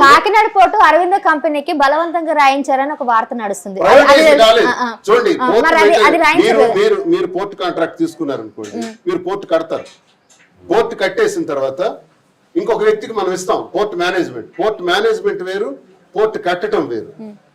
Kakinada port Aravinda కంపెనీకి బలవంతంగా రాయించారని ఒక వార్త నడుస్తుంది. చూడండి మీరు పోర్ట్ కాంట్రాక్ట్ తీసుకున్నారు అనుకోండి మీరు పోర్ట్ కడతారు. పోర్ట్ కట్టేసిన తర్వాత ఇంకొక వ్యక్తికి మనం ఇస్తాం పోర్ట్ మేనేజ్మెంట్. పోర్ట్ మేనేజ్మెంట్ వేరు పోర్ట్ కట్టడం వేరు.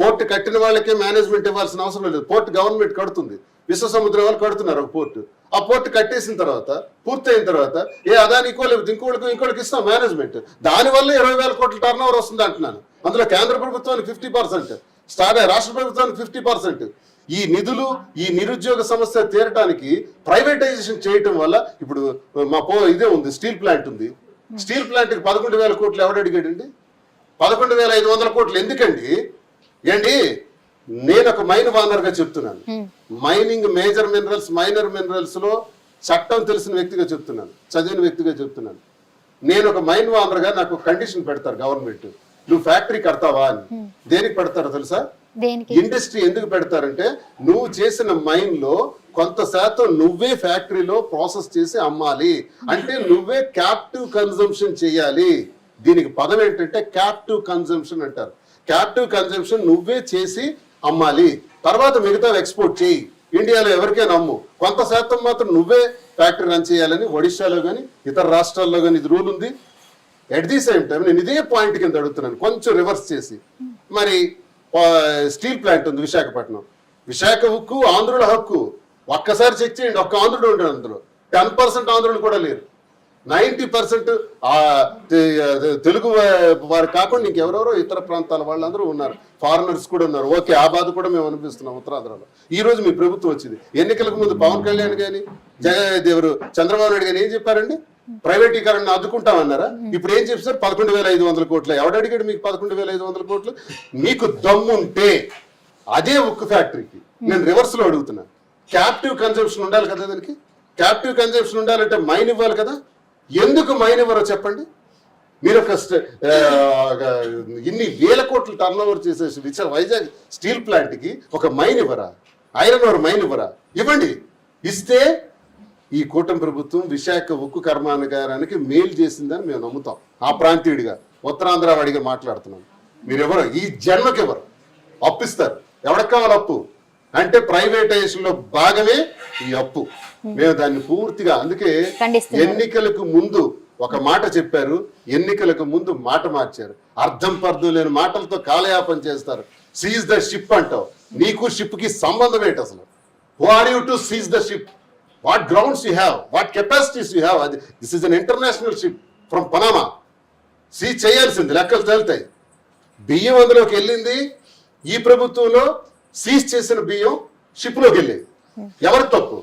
పోర్ట్ కట్టిన వాళ్ళకే మేనేజ్మెంట్ ఇవ్వాల్సిన అవసరం లేదు. పోర్ట్ గవర్నమెంట్ కడుతుంది. విశ్వ సముద్రం వాళ్ళు కడుతున్నారు ఒక పోర్టు. ఆ పోర్ట్ కట్టేసిన తర్వాత పూర్తయిన తర్వాత ఏ అదానికో లేదు ఇంకోళ్ళకి ఇంకోళ్ళకి ఇస్తాం మేనేజ్మెంట్ దానివల్ల ఇరవై వేల కోట్ల టర్న్ ఓవర్ వస్తుంది అంటున్నాను. అందులో కేంద్ర ప్రభుత్వానికి ఫిఫ్టీ పర్సెంట్ స్టార్ రాష్ట్ర ప్రభుత్వానికి ఫిఫ్టీ పర్సెంట్ ఈ నిధులు ఈ నిరుద్యోగ సమస్య తీరటానికి ప్రైవేటైజేషన్ చేయటం వల్ల ఇప్పుడు మా పో ఇదే ఉంది స్టీల్ ప్లాంట్ ఉంది. స్టీల్ ప్లాంట్కి పదకొండు వేల కోట్లు ఎవడు అడిగాడండి? పదకొండు వేల ఐదు వందల కోట్లు. ఎందుకండి? ఏంటి? నేను ఒక మైన్ వానర్గా చెప్తున్నాను మైనింగ్ మేజర్ మినరల్స్ మైనర్ మినరల్స్లో చట్టం తెలిసిన వ్యక్తిగా చెప్తున్నాను. చదివిన వ్యక్తిగా చెప్తున్నాను. నేను ఒక మైన్ వానర్గా నాకు కండిషన్ పెడతారు గవర్నమెంట్. నువ్వు ఫ్యాక్టరీ కడతావా అని. దేనికి పెడతారో తెలుసా? ఇండస్ట్రీ ఎందుకు పెడతారంటే నువ్వు చేసిన మైన్లో కొంత శాతం నువ్వే ఫ్యాక్టరీలో ప్రాసెస్ చేసి అమ్మాలి. అంటే నువ్వే క్యాప్టివ్ కన్జంప్షన్ చేయాలి. దీనికి పదం ఏంటంటే క్యాప్టివ్ కన్జంప్షన్ అంటారు. క్యాప్టివ్ కన్జంప్షన్ నువ్వే చేసి అమ్మాలి. తర్వాత మిగతా ఎక్స్పోర్ట్ చేయి. ఇండియాలో ఎవరికైనా అమ్ము కొంత శాతం మాత్రం నువ్వే ఫ్యాక్టరీ రన్ చేయాలని ఒడిశాలో కానీ ఇతర రాష్ట్రాల్లో కానీ ఇది రూల్ ఉంది. ఎట్ ది సేమ్ టైం నేను ఇదే పాయింట్ కింద అడుగుతున్నాను. కొంచెం రివర్స్ చేసి. మరి స్టీల్ ప్లాంట్ ఉంది విశాఖపట్నం. విశాఖ హక్కు ఆంధ్రుల హక్కు. ఒక్కసారి చెక్ చేయండి. ఒక్క ఆంధ్రుడు ఉంటాడు అందులో. టెన్ పర్సెంట్ ఆంధ్రులు కూడా లేరు. నైంటీ పర్సెంట్ తెలుగు వారు కాకుండా ఇంకెవరెవరో ఇతర ప్రాంతాల వాళ్ళందరూ ఉన్నారు. ఫారినర్స్ కూడా ఉన్నారు. ఓకే ఆ బాధ కూడా మేము అనిపిస్తున్నాం ఉత్తరాంధ్రలో. ఈ రోజు మీ ప్రభుత్వం వచ్చింది. ఎన్నికలకు ముందు పవన్ కళ్యాణ్ కానీ జగదేవరు చంద్రబాబు నాయుడు కానీ ఏం చెప్పారండి? ప్రైవేటీకరణ అడ్డుకుంటామన్నారా ఇప్పుడు ఏం చెప్పారు? పదకొండు వేల ఐదు వందల కోట్లు. ఎవడు అడిగాడు మీకు పదకొండు వేల ఐదు వందల కోట్లు? మీకు దమ్ముంటే అదే ఉక్కు ఫ్యాక్టరీకి. నేను రివర్స్లో అడుగుతున్నా. క్యాప్టివ్ కన్జంప్షన్ ఉండాలి కదా దానికి? క్యాప్టివ్ కన్జంప్షన్ ఉండాలంటే మైన్ ఇవ్వాలి కదా? ఎందుకు మైనవరో చెప్పండి. మీరు ఒక ఇన్ని వేల కోట్లు టర్న్ ఓవర్ చేసే విచ- వైజాగ్ స్టీల్ ప్లాంట్కి ఒక మైన్ ఇవ్వరా ఐరన్ ఓవర్ మైన్ ఇవ్వరా ఇవ్వండి. ఇస్తే ఈ కూటమి ప్రభుత్వం విశాఖ ఉక్కు కర్మానగారానికి మేలు చేసిందని మేము నమ్ముతాం. ఆ ప్రాంతీయుడిగా ఉత్తరాంధ్ర వాడిగా మాట్లాడుతున్నాం. మీరెవరు ఈ జన్మకి ఎవరు అప్పిస్తారు. ఎవరికి కావాలి అప్పు? అంటే ప్రైవేటైజేషన్లో భాగమే ఈ అప్పు. మేము దాన్ని పూర్తిగా అందుకే. ఎన్నికలకు ముందు ఒక మాట చెప్పారు ఎన్నికలకు ముందు మాట మార్చారు. అర్థం పర్థం లేని మాటలతో కాలయాపన చేస్తారు. సీజ్ ద షిప్ అంటావు. నీకు షిప్కి సంబంధం ఏంటి అసలు? Who are you to seize the ship what grounds you have what capacities you have అది this is an international ship from Panama seize చేయాల్సింది లెక్కలు తేలుతాయి. బియ్యం అందులోకి వెళ్ళింది. ఈ ప్రభుత్వంలో సీజ్ చేసిన బియ్యం షిప్లోకి వెళ్ళేది. ఎవరి తప్పు?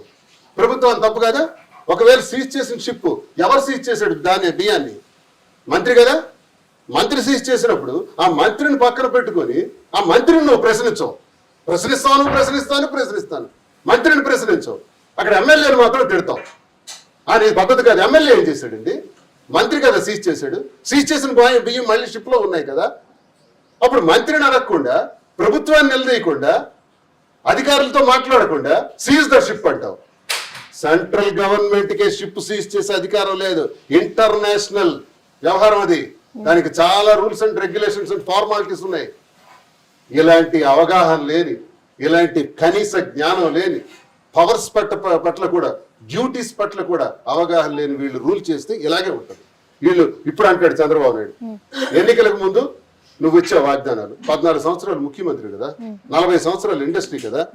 ప్రభుత్వం తప్పు కదా? ఒకవేళ సీజ్ చేసిన షిప్ ఎవరు సీజ్ చేశాడు దాన్ని బియ్యాన్ని? మంత్రి కదా? మంత్రి సీజ్ చేసినప్పుడు ఆ మంత్రిని పక్కన పెట్టుకొని ఆ మంత్రిని నువ్వు ప్రశ్నించవు. ప్రశ్నిస్తాను ప్రశ్నిస్తాను ప్రశ్నిస్తాను. మంత్రిని ప్రశ్నించవు. అక్కడ ఎమ్మెల్యేని మాత్రం తిడతావు. అది పద్ధతి కాదు. ఎమ్మెల్యే ఏం చేశాడండి? మంత్రి కదా సీజ్ చేశాడు. సీజ్ చేసిన బియ్యం మళ్ళీ షిప్లో ఉన్నాయి కదా. అప్పుడు మంత్రిని అడగకుండా ప్రభుత్వాన్ని నిలదీయకుండా అధికారులతో మాట్లాడకుండా సీజ్ ద షిప్ అంటావు. సెంట్రల్ గవర్నమెంట్ కే షిప్ సీజ్ చేసే అధికారం లేదు. ఇంటర్నేషనల్ వ్యవహారం అది. దానికి చాలా rules and regulations and formalities ఉన్నాయి. ఇలాంటి అవగాహన లేని ఇలాంటి కనీస జ్ఞానం లేని పవర్స్ పట్ల పట్ల కూడా డ్యూటీస్ పట్ల కూడా అవగాహన లేని వీళ్ళు రూల్ చేస్తే ఇలాగే ఉంటుంది. వీళ్ళు ఇప్పుడు అంటాడు చంద్రబాబు నాయుడు. ఎన్నికలకు ముందు నువ్వు ఇచ్చే వాగ్దానాలు. పద్నాలుగు సంవత్సరాలు ముఖ్యమంత్రి కదా. నలభై సంవత్సరాలు ఇండస్ట్రీ కదా.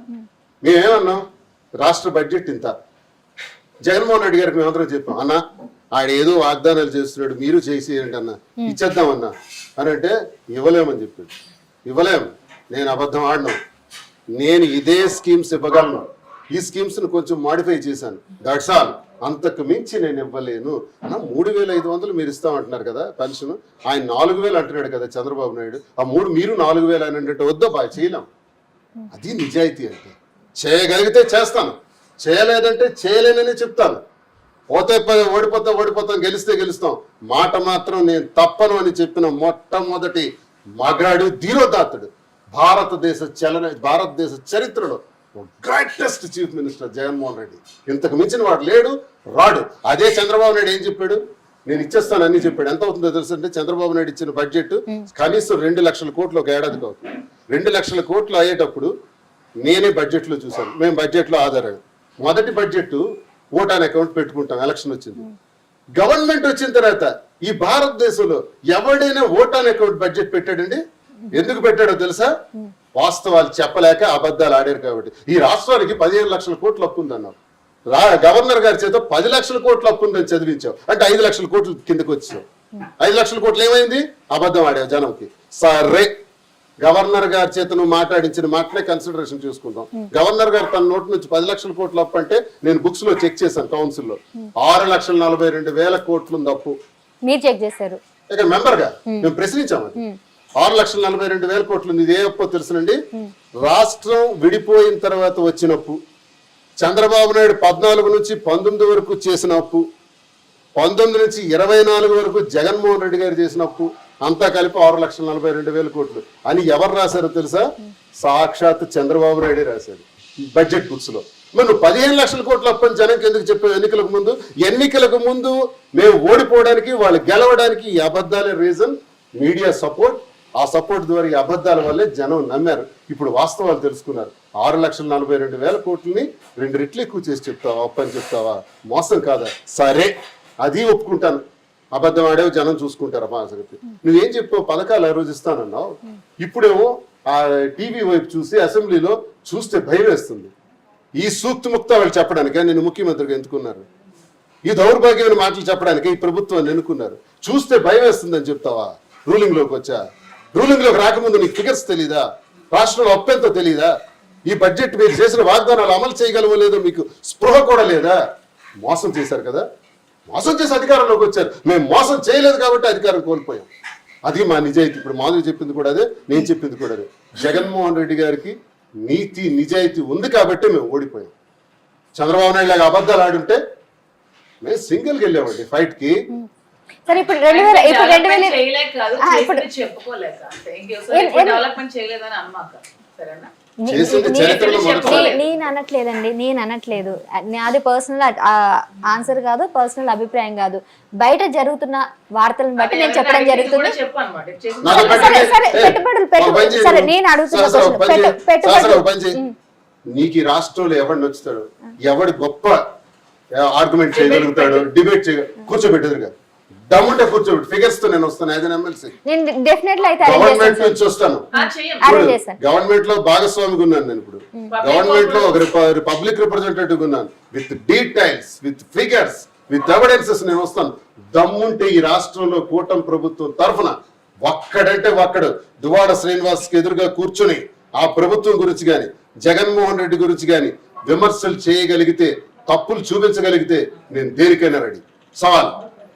మేమేమన్నాం? రాష్ట్ర బడ్జెట్ ఇంత. జగన్మోహన్ రెడ్డి గారికి మేమందరం చెప్పాం అన్న ఆయన ఏదో వాగ్దానాలు చేస్తున్నాడు మీరు చేసేయండి అన్న? ఇచ్చేద్దామన్నా అని అంటే ఇవ్వలేమని చెప్పాడు. ఇవ్వలేము. నేను అబద్ధం ఆడను. నేను ఇదే స్కీమ్స్ ఇవ్వగలను. ఈ స్కీమ్స్ను కొంచెం మాడిఫై చేశాను. దట్స్ ఆల్ అంతకు మించి నేను ఇవ్వలేను. అన్న మూడు వేల ఐదు వందలు మీరు ఇస్తామంటున్నారు కదా పెన్షన్. ఆయన నాలుగు వేలు అంటున్నాడు కదా చంద్రబాబు నాయుడు. ఆ మూడు మీరు నాలుగు వేలు అని అంటే వద్దా బాగా చేయలేం. అది నిజాయితీ అంటే. చేయగలిగితే చేస్తాను. చేయలేదంటే చేయలేనని చెప్తాను. పోతే ఓడిపోతా ఓడిపోతే ఓడిపోతాం గెలిస్తే గెలుస్తాం. మాట మాత్రం నేను తప్పను అని చెప్పిన మొట్టమొదటి మగాడు ధీరోదాత్తుడు. భారతదేశ చలన భారతదేశ చరిత్రలో greatest chief minister Jaganmohan Reddy. ఇంతకు మించిన వాడు లేడు రాడు. అదే చంద్రబాబు నాయుడు ఏం చెప్పాడు? నేను ఇచ్చేస్తాను అన్ని చెప్పాడు. ఎంత అవుతుందో తెలుసు అంటే చంద్రబాబు నాయుడు ఇచ్చిన బడ్జెట్ కనీసం రెండు లక్షల కోట్లు ఒక ఏడాదికి అవుతుంది. రెండు లక్షల కోట్లు అయ్యేటప్పుడు నేనే బడ్జెట్లో చూశాను. మేము బడ్జెట్లో లో మొదటి బడ్జెట్ ఓటాన్ అకౌంట్ పెట్టుకుంటాం. ఎలక్షన్ వచ్చింది. గవర్నమెంట్ వచ్చిన తర్వాత ఈ భారతదేశంలో ఎవడైనా ఓటాన్ అకౌంట్ బడ్జెట్ పెట్టాడండి? ఎందుకు పెట్టాడో తెలుసా? వాస్తవాలు చెప్పలేక అబద్ధాలు ఆడారు కాబట్టి. ఈ రాష్ట్రానికి పదిహేను లక్షల కోట్లు అప్పు ఉందన్నావు. రా గవర్నర్ గారి చేత పది లక్షల కోట్లు అప్పు ఉందని చదివించావు. అంటే ఐదు లక్షల కోట్లు కిందకు వచ్చావు. ఐదు లక్షల కోట్లు ఏమైంది? అబద్ధం ఆడావు జనంకి. సరే. గవర్నర్ గారి చేత నువ్వు మాట్లాడించిన మాటనే కన్సిడరేషన్ చూసుకుందాం గవర్నర్ గారు తన నోటి నుంచి పది లక్షల కోట్లు అప్పు అంటే నేను బుక్స్లో చెక్ చేశాను కౌన్సిల్లో ఆరు లక్షల నలభై రెండు వేల కోట్లు ఉంది అప్పు. మీరు చెక్ చేశారు. ఇక మెంబర్గా మేము ప్రశ్నించాము. ఆరు లక్షల నలభై రెండు వేల కోట్లు ఉంది. ఇది ఏ అప్పో తెలుసునండి. రాష్ట్రం విడిపోయిన తర్వాత వచ్చిన అప్పు. చంద్రబాబు నాయుడు పద్నాలుగు నుంచి పంతొమ్మిది వరకు చేసిన అప్పు. పంతొమ్మిది నుంచి ఇరవై నాలుగు వరకు జగన్మోహన్ రెడ్డి గారు చేసిన అప్పు. అంతా కలిపి ఆరు లక్షల నలభై రెండు వేల కోట్లు. అని ఎవరు రాశారో తెలుసా? సాక్షాత్ చంద్రబాబు నాయుడే రాశారు బడ్జెట్ బుక్స్లో మరి నువ్వు పదిహేను లక్షల కోట్ల అప్పని జనంకి ఎందుకు చెప్పావు? ఎన్నికలకు ముందు? ఎన్నికలకు ముందు మేము ఓడిపోవడానికి వాళ్ళు గెలవడానికి ఈ అబద్ధాలే రీజన్ మీడియా సపోర్ట్ ఆ సపోర్ట్ ద్వారా ఈ అబద్ధాల వల్లే జనం నమ్మారు. ఇప్పుడు వాస్తవాలు తెలుసుకున్నారు. ఆరు లక్షల నలభై రెండు వేల కోట్లని రెండు రెట్లు ఎక్కువ చేసి చెప్తావా ఒప్పని చెప్తావా? మోసం కాదా? సరే అది ఒప్పుకుంటాను. అబద్ధం ఆడేవి జనం చూసుకుంటారు మా సంగతి. నువ్వేం చెప్పావు? పథకాలు ఆ రోజు ఇస్తానన్నావు. ఇప్పుడేమో ఆ టీవీ వైపు చూసి అసెంబ్లీలో చూస్తే భయం వేస్తుంది. ఈ సూక్తి ముక్త వాళ్ళు చెప్పడానికి నేను ముఖ్యమంత్రిగా ఎందుకున్నారు? ఈ దౌర్భాగ్యమైన మాటలు చెప్పడానికి ఈ ప్రభుత్వాన్ని ఎన్నుకున్నారు? చూస్తే భయం వేస్తుందని చెప్తావా? రూలింగ్లోకి వచ్చా? రూలింగ్లోకి రాకముందు నీకు ఫిగర్స్ తెలీదా? రాష్ట్రంలో అప్పెంతో తెలీదా? ఈ బడ్జెట్ మీరు చేసిన వాగ్దానాలు అమలు చేయగలవో లేదో మీకు స్పృహ కూడా లేదా? మోసం చేశారు కదా? మోసం చేసి అధికారంలోకి వచ్చారు. మేము మోసం చేయలేదు కాబట్టి అధికారం కోల్పోయాం. అది మా నిజాయితీ. ఇప్పుడు మాధవి చెప్పింది కూడా అదే నేను చెప్పింది కూడా అదే. జగన్మోహన్ రెడ్డి గారికి నీతి నిజాయితీ ఉంది కాబట్టి మేము ఓడిపోయాం. చంద్రబాబు నాయుడు లాగా అబద్ధాలు ఆడుంటే మేము సింగిల్కి వెళ్ళామండి ఫైట్కి సరే ఇప్పుడు రెండు వేల ఇప్పుడు రెండు వేల కాదు ఇప్పుడు- చెప్పుకోలేక డెవలప్మెంట్ చేయలేదని అనమాక సరేనా. నేను అనట్లేదండి నేను అనట్లేదు నాది పర్సనల్ ఆన్సర్ కాదు పర్సనల్ అభిప్రాయం కాదు బయట జరుగుతున్న వార్తలను బట్టి నేను చెప్పడం జరుగుతుంది సరే. సరే, పెట్టుబడులు, పెట్టు- సరే. నేను అడుగుతున్న సరే, సరే, ఒక question. పని చేయి. పెట్టు- పెట్టుబడులు. సరే, సరే, ఒక పని చేయి. నీకు రాష్ట్రంలో ఎవడు నచ్చుతాడు ఎవడు గొప్ప ఆర్గ్యుమెంట్ చేయగలుగుతాడు డిబేట్ చేయ కూర్చోబెట్టదురుగా దమ్ముంటే కూర్చోబెట్టు. ఫిగర్స్తో నేను వస్తాను యాజ్ ఎమ్మెల్సీ గవర్నమెంట్ చేస్తాను. నుంచి వస్తాను. గవర్నమెంట్లో భాగస్వామిగా ఉన్నాను నేను ఇప్పుడు. గవర్నమెంట్లో ఒక పబ్లిక్ రిప్రజెంటేటివ్ ఉన్నాను. With details with figures with evidences నేను వస్తాను. దమ్ముంటే ఈ రాష్ట్రంలో కూటమి ప్రభుత్వం తరఫున ఒక్కడంటే ఒక్కడు దువాడ శ్రీనివాస్కి ఎదురుగా కూర్చుని ఆ ప్రభుత్వం గురించి గాని జగన్మోహన్ రెడ్డి గురించి గాని విమర్శలు చేయగలిగితే తప్పులు చూపించగలిగితే నేను దేనికైనా రెడీ. సవాల్.